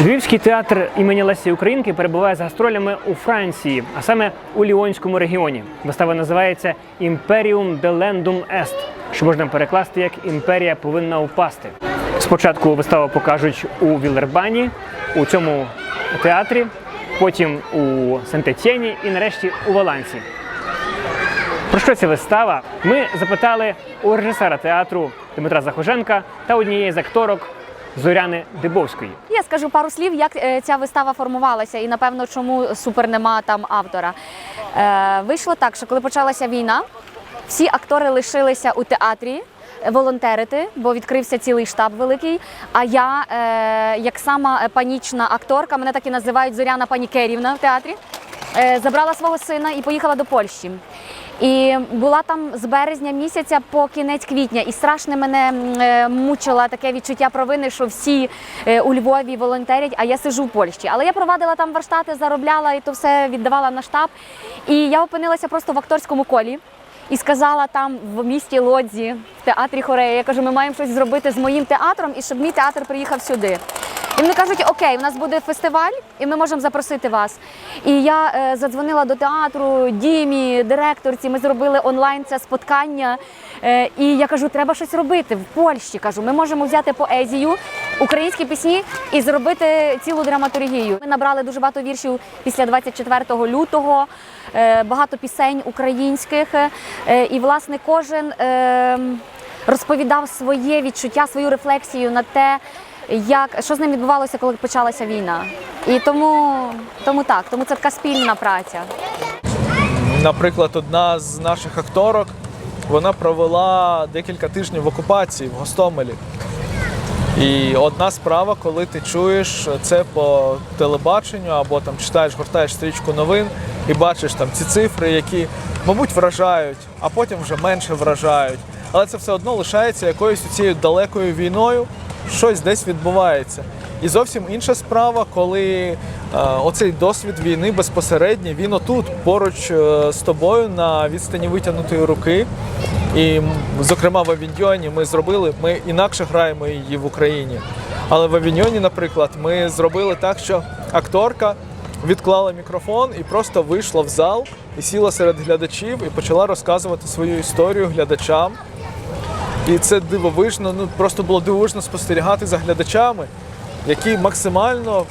Львівський театр імені Лесі Українки перебуває з гастролями у Франції, а саме у Ліонському регіоні. Вистава називається Імперіум Делендум Ест, що можна перекласти як Імперія повинна впасти. Спочатку виставу покажуть у Вілербані, у цьому театрі, потім у Сент-Етєні і нарешті у Валансі. Про що ця вистава? Ми запитали у режисера театру Дмитра Захоженка та однієї з акторок Зоряни Дибовської. Я скажу пару слів, як е, ця вистава формувалася, і напевно, чому супер нема там автора. Е, вийшло так, що коли почалася війна, всі актори лишилися у театрі. е, Волонтерити, бо відкрився цілий штаб великий. А я, е, як сама панічна акторка, мене так і називають Зоряна Панікерівна в театрі, е, забрала свого сина і поїхала до Польщі. І була там з березня місяця по кінець квітня, і страшне мене е, мучило таке відчуття провини, що всі е, у Львові волонтерять, а я сижу в Польщі. Але я провадила там варштати, заробляла і то все віддавала на штаб. І я опинилася просто в акторському колі. І сказала там в місті Лодзі, в театрі Хорея, я кажу, ми маємо щось зробити з моїм театром і щоб мій театр приїхав сюди. І вони кажуть, окей, у нас буде фестиваль, і ми можемо запросити вас. І я е, задзвонила до театру, Дімі, директорці. Ми зробили онлайн це споткання. Е, і я кажу, треба щось робити в Польщі. Кажу, ми можемо взяти поезію, українські пісні і зробити цілу драматургію. Ми набрали дуже багато віршів після 24 лютого, е, багато пісень українських. Е, і, власне, кожен. Е, Розповідав своє відчуття, свою рефлексію на те, як що з ним відбувалося, коли почалася війна. І тому, тому так, тому це така спільна праця. Наприклад, одна з наших акторок вона провела декілька тижнів в окупації в Гостомелі. І одна справа, коли ти чуєш це по телебаченню або там читаєш, гортаєш стрічку новин і бачиш там ці цифри, які, мабуть, вражають, а потім вже менше вражають. Але це все одно лишається якоюсь цією далекою війною, щось десь відбувається. І зовсім інша справа, коли е, оцей досвід війни безпосередній, він отут поруч е, з тобою на відстані витягнутої руки. І, зокрема, в Авіньйоні ми зробили, ми інакше граємо її в Україні. Але в Авіньйоні, наприклад, ми зробили так, що акторка відклала мікрофон і просто вийшла в зал і сіла серед глядачів і почала розказувати свою історію глядачам. І це дивовижно, ну просто було дивовижно спостерігати за глядачами, які максимально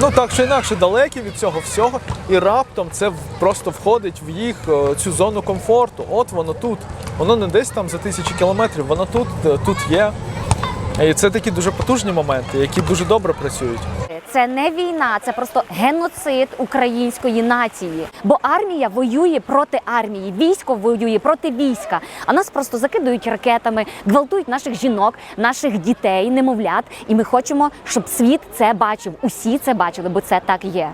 ну так чи інакше далекі від цього всього, і раптом це просто входить в їх е, цю зону комфорту. От воно тут. Воно не десь там за тисячі кілометрів, воно тут, е, тут є. І це такі дуже потужні моменти, які дуже добре працюють. Це не війна, це просто геноцид української нації. Бо армія воює проти армії, військо воює проти війська. А нас просто закидують ракетами, гвалтують наших жінок, наших дітей, немовлят. І ми хочемо, щоб світ це бачив. Усі це бачили, бо це так є.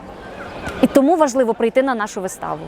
І тому важливо прийти на нашу виставу.